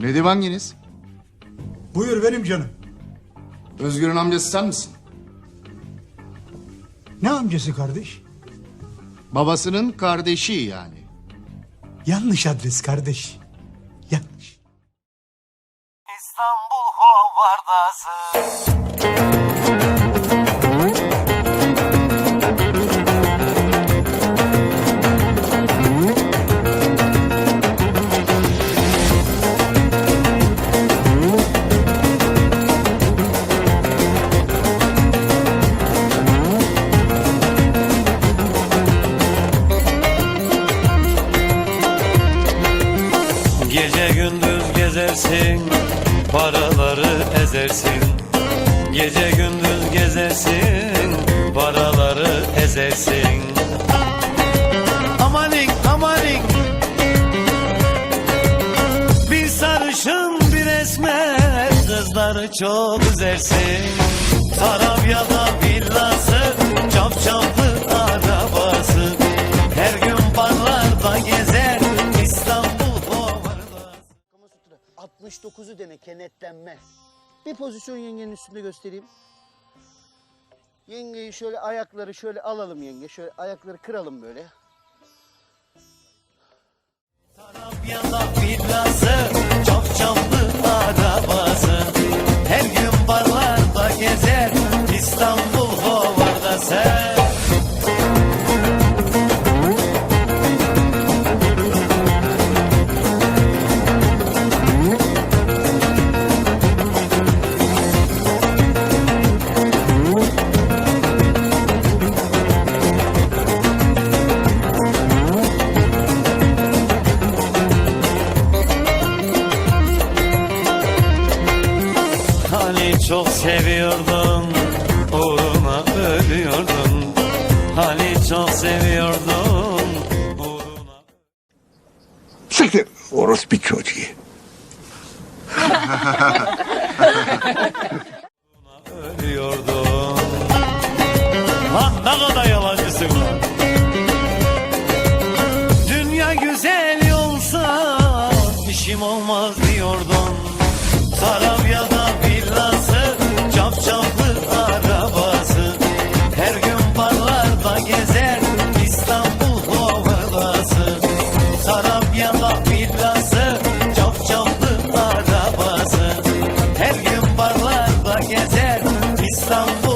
Nedim hanginiz? Buyur benim canım. Özgür'ün amcası sen misin? Ne amcası kardeş? Babasının kardeşi yani. Yanlış adres kardeş. Yanlış. İstanbul Hovardası gezersin Paraları ezersin. Gece gündüz gezersin Paraları ezersin. Amanin amanin Bir sarışın bir esmer Kızları çok üzersin. Tarabya'da 69'u dene kenetlenme. Bir pozisyon yengenin üstünde göstereyim. Yengeyi şöyle ayakları şöyle alalım yenge. Şöyle ayakları kıralım böyle. Tarabya'da villası Çapçaplı arabası çok seviyordun Uğruna ölüyordun. Hani çok seviyordun Uğruna Siktir. Orospu çocuğu. ölüyordun. Lan ne kadar yalancısın lan. Dünya güzel olsa işim olmaz diyordun. Tarabya'da villası Çapçaplı arabası. Her gün barlarda gezer İstanbul Hovardası Tarabya'da villası Çapçaplı arabası. Her gün barlarda gezer İstanbul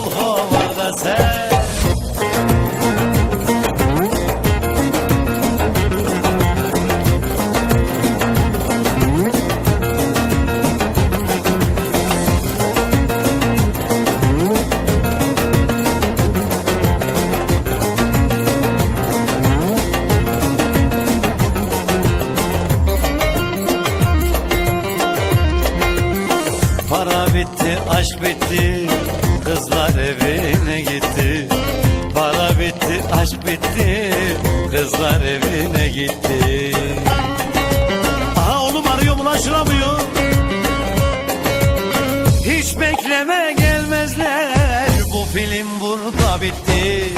aşk bitti, kızlar evine gitti. Para bitti, aşk bitti, kızlar evine gitti. Aha oğlum arıyor mu lan şuramıyor? Hiç bekleme gelmezler, bu film burada bitti.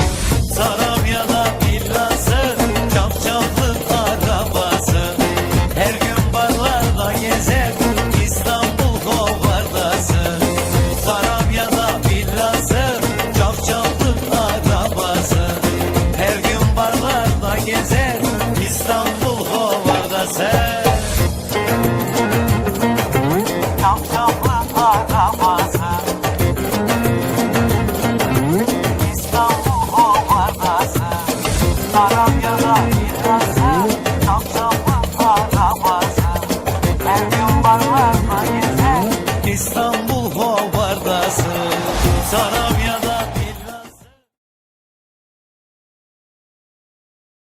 Tarabya'da villası, Tarabya'da villası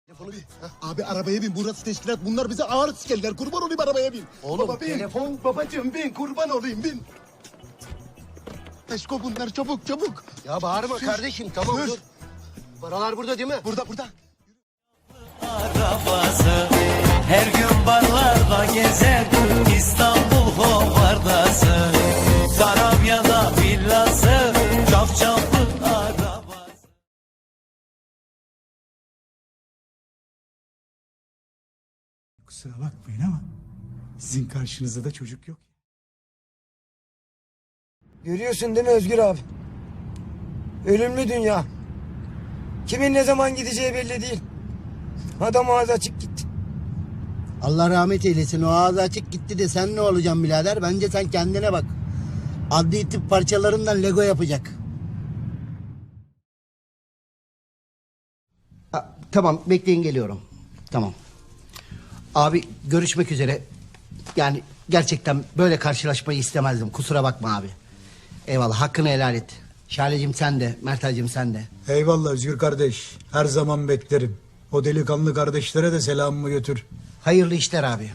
Telefonu bir. Hah, Abi arabaya bin burası teşkilat bunlar bize ağır sikerler kurban olayım arabaya bin. Oğlum, Baba bin. telefon- Babacığım bin kurban olayım bin. Eşko bunlar çabuk çabuk. Ya bağırma Sür. kardeşim tamam Sür. dur. Paralar burada değil mi? Burada burada. arabası Kusura bakmayın ama Sizin karşınızda da çocuk yok. Görüyorsun değil mi Özgür abi? Ölümlü dünya. Kimin ne zaman gideceği belli değil. Adam ağzı açık gitti. Allah rahmet eylesin o ağzı açık gitti de sen ne olacaksın birader? Bence sen kendine bak. Adli tıp parçalarından Lego yapacak. Ha, tamam bekleyin geliyorum. Tamam. Abi görüşmek üzere. Yani gerçekten böyle karşılaşmayı istemezdim. Kusura bakma abi. Eyvallah hakkını helal et. Şalecim sen de, Mertal'cim sen de. Eyvallah Özgür kardeş. Her zaman beklerim. O delikanlı kardeşlere de selamımı götür. Hayırlı işler abi.